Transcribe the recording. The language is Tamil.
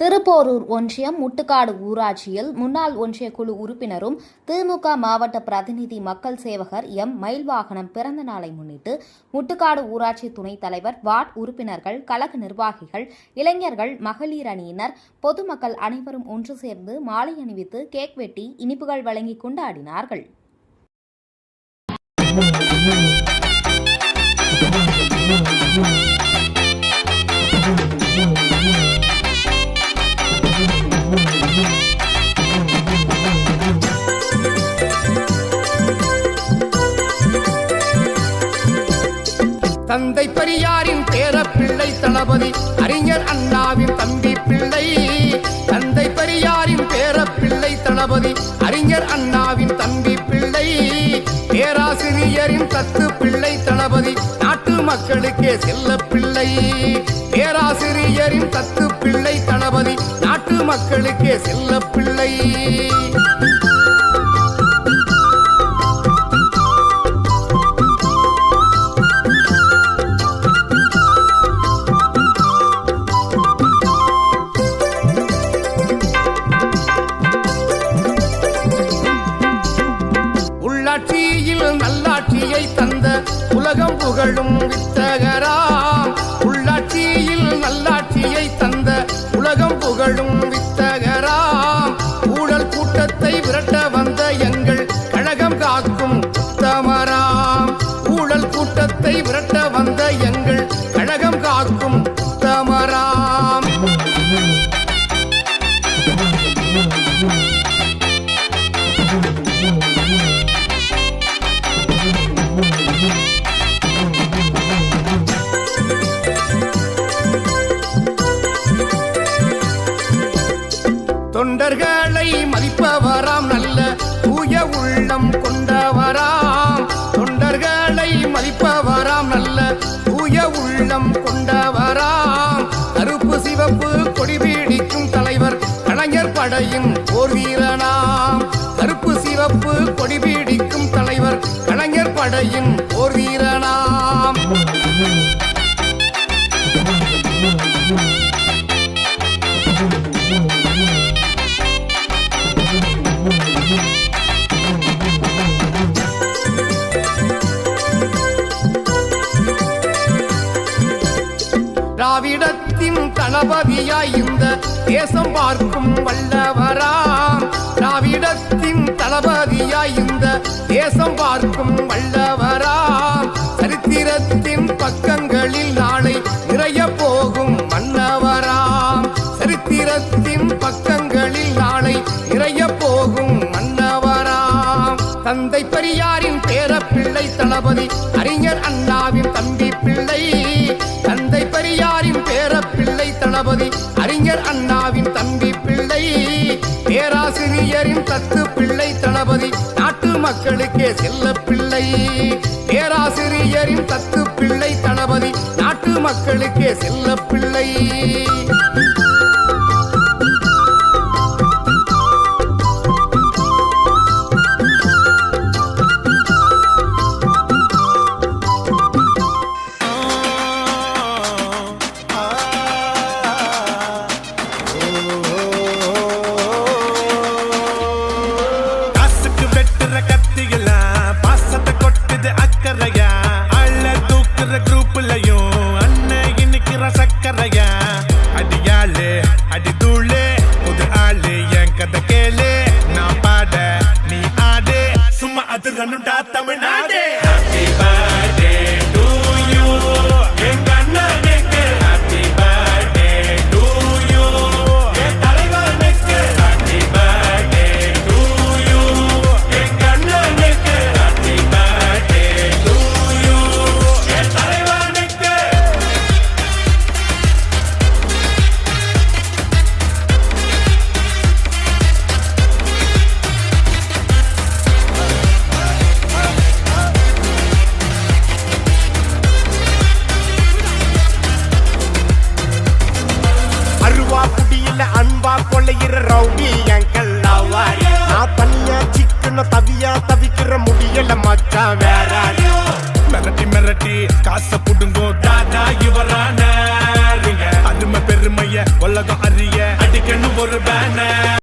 திருப்போரூர் ஒன்றியம் முட்டுக்காடு ஊராட்சியில் முன்னாள் ஒன்றிய குழு உறுப்பினரும் திமுக மாவட்ட பிரதிநிதி மக்கள் சேவகர் எம். மயில்வாகனம் பிறந்த நாளை முன்னிட்டு முட்டுக்காடு ஊராட்சி துணைத் தலைவர் வார்டு உறுப்பினர்கள் கழக நிர்வாகிகள் இளைஞர்கள் மகளிர் அணியினர் பொதுமக்கள் அனைவரும் ஒன்று சேர்ந்து மாலை அணிவித்து கேக் வெட்டி இனிப்புகள் வழங்கி கொண்டாடினார்கள். தந்தை பெரியாரின் பேரப்பிள்ளை தளபதி அறிஞர் அண்ணாவின் தம்பி பிள்ளை. தந்தை பெரியாரின் பேரப்பிள்ளை தளபதி அறிஞர் அண்ணாவின் தம்பி பிள்ளை. பேராசிரியரின் தத்து பிள்ளை தளபதி நாட்டு மக்களுக்கே செல்ல பிள்ளை. பேராசிரியரின் தத்து பிள்ளை தளபதி நாட்டு மக்களுக்கே செல்ல பிள்ளை. புகழும் வித்தக மதிப்பவராம் நல்ல தூய உள்ளம் கொண்டவராம். தொண்டர்களை மதிப்பவராம் நல்ல தூய உள்ளம் கொண்டவராம். கருப்பு சிவப்பு கொடி பீடிக்கும் தலைவர் கலைஞர் படையின் போர் வீரனாம். கருப்பு சிவப்பு கொடி பீடிக்கும் தலைவர் கலைஞர் படையின் போர் வீரன் திராவிடத்தின் தளபதியாய் இந்த தேசம் பார்க்கும் வல்லவராம் திராவிடத்தின் தளபதியாய் இந்த தேசம் பார்க்கும் வல்லவராம் சரித்திரத்தின் பக்கங்களில் நாளை நிறைய போகும் மன்னவராம் சரித்திரத்தின் பக்கங்களில் நாளை நிறைய போகும் மன்னவராம் தந்தை பெரியாரின் பேரப்பிள்ளை தளபதி அறிஞர் அண்ணாவின் தம்பி பிள்ளை பேராசிரியரின் தத்து பிள்ளை தளபதி நாட்டு மக்களுக்கே செல்ல பிள்ளை பேராசிரியரின் தத்து பிள்ளை தளபதி நாட்டு மக்களுக்கே செல்ல பிள்ளை. அண்ணன் சக்கரைய அடியாளே அடியாளு அடி தூளு புது ஆளு என் கதை கேளு. நான் பாட நீ ஆடு. சும்மா அது ரன்னுடா தமிழ்நாடு. புடியில அன்பா கொள்ளையிற ரவுடி எங்கள் நான் தனியா சிக்கன தவியா தவிக்கிற முடியல மச்சா வேற. மிரட்டி மிரட்டி காசை புடுங்கோ. தாதா இவரான அருமை பெருமைய உலகம் அறிய. அடிக்கணும் ஒரு பேனர்